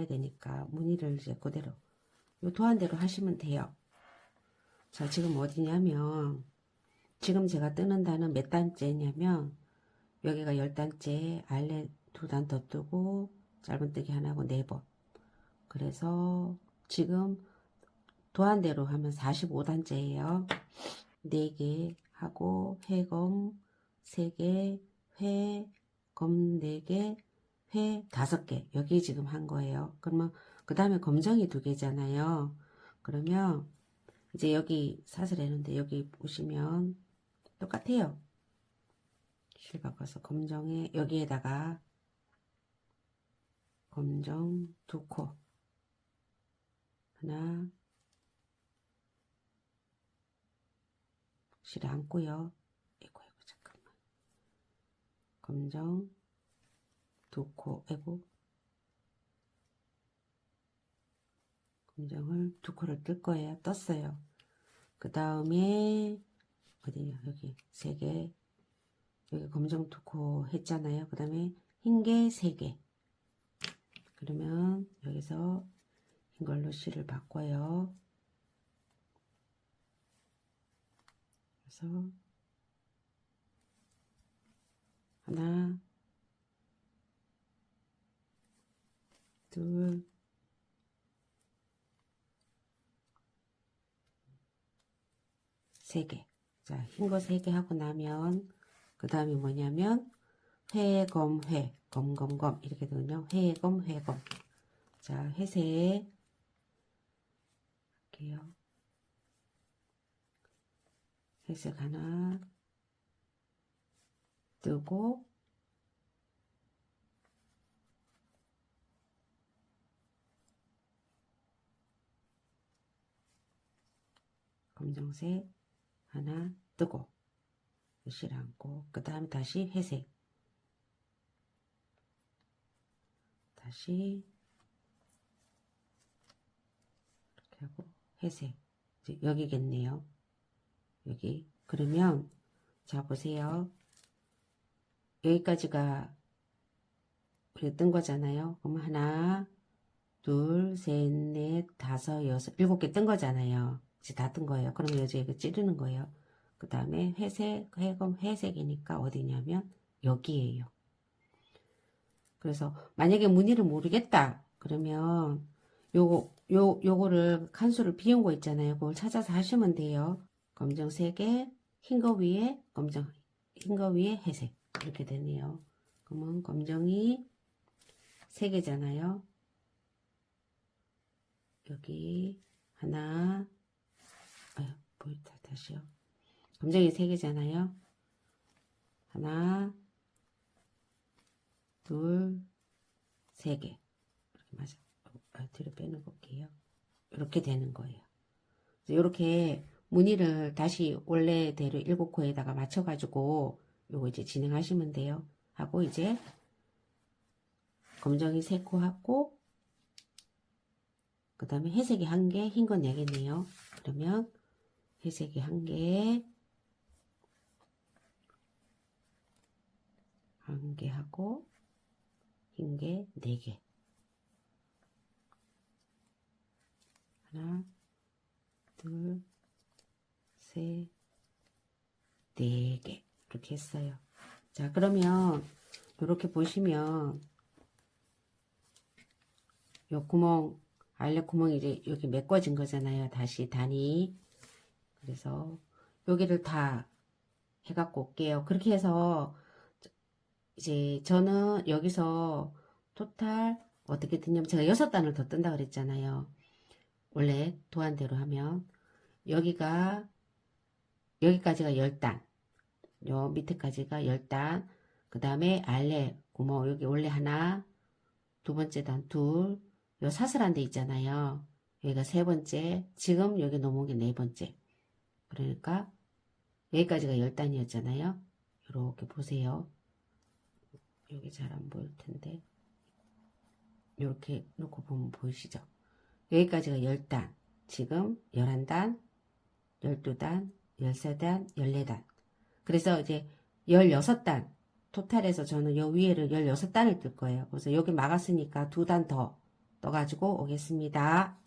나가야 되니까 무늬를 이제 그대로 요 도안대로 하시면 돼요. 자, 지금 어디냐면 지금 제가 뜨는 단은 몇 단째냐면 여기가 열 단째 알레 두 단 더 뜨고 짧은뜨기 하나고 네 번. 그래서 지금 도안대로 하면 45단째예요. 4개 하고 회검 3개, 회, 검 4개, 회 5개. 여기 지금 한 거예요. 그러면 그 다음에 검정이 두 개잖아요. 그러면 이제 여기 사슬 했는데 여기 보시면 똑같아요. 실 바꿔서 검정에 여기에다가 검정 두 코 하나 실 안고요. 이고 이고 잠깐만. 검정 두 코, 에고 검정을 두 코를 뜰 거예요. 떴어요. 그 다음에 어디냐 여기 세 개. 여기 검정 두 코 했잖아요. 그 다음에 흰 게 세 개. 그러면 여기서 흰 걸로 실을 바꿔요. 그래서 하나, 둘, 세 개. 자, 흰 거 세 개 하고 나면 그 다음에 뭐냐면 회검 회, 검검검 이렇게 되거든요. 회검 회검. 자, 회색 할게요. 회색 하나 뜨고 검정색 하나 뜨고 실 안고 그 다음에 다시 회색. 다시 이렇게 하고 회색. 이제 여기겠네요. 여기. 그러면 자 보세요. 여기까지가 우리 뜬 거잖아요. 그럼 하나 둘 셋 넷 다섯 여섯 일곱 개 뜬 거잖아요 이제 다뜬 거예요. 그러면 여기 이거 찌르는 거예요. 그 다음에 회색 회검 회색이니까 어디냐면 여기에요. 그래서 만약에 무늬를 모르겠다 그러면 요거 요 요거를 칸수를 비운 거 있잖아요. 그걸 찾아서 하시면 돼요. 검정 3개, 흰거 위에 검정, 흰 거 위에 회색. 이렇게 되네요. 그러면 검정이 3개잖아요. 여기 하나, 보이다 다시요. 검정이 3개잖아요. 하나, 둘, 세 개. 이렇게 맞아. 아, 뒤로 빼는 볼게요. 이렇게 되는 거예요. 이렇게 무늬를 다시 원래대로 일곱 코에다가 맞춰가지고 요거 이제 진행하시면 돼요. 하고 이제 검정이 세 코 하고 그 다음에 회색이 한 개, 흰 건 네 개네요. 그러면 회색이 한 개, 한 개 하고 흰 게 네 개. 하나, 둘, 셋, 네 개. 이렇게 했어요. 자, 그러면, 이렇게 보시면, 요 구멍, 알력 구멍이 이제 여기 메꿔진 거잖아요. 다시 단이. 그래서, 여기를 다 해갖고 올게요. 그렇게 해서, 이제 저는 여기서 토탈 어떻게 뜨냐면 제가 여섯 단을 더 뜬다 그랬잖아요. 원래 도안대로 하면. 여기가 여기까지가 10단. 요 밑에까지가 10단. 그 다음에 알레 구멍 여기 원래 하나 두 번째 단 둘 요 사슬한 데 있잖아요. 여기가 세 번째. 지금 여기 넘어온 게 네 번째 그러니까 여기까지가 10단이었잖아요. 이렇게 보세요. 여기 잘 안 보일 텐데. 이렇게 놓고 보면 보이시죠? 여기까지가 10단. 지금 11단 12단 13단 14단. 그래서 이제 16단. 토탈에서 저는 요 위에를 16단을 뜰 거예요. 그래서 여기 막았으니까 두 단 더 떠가지고 오겠습니다.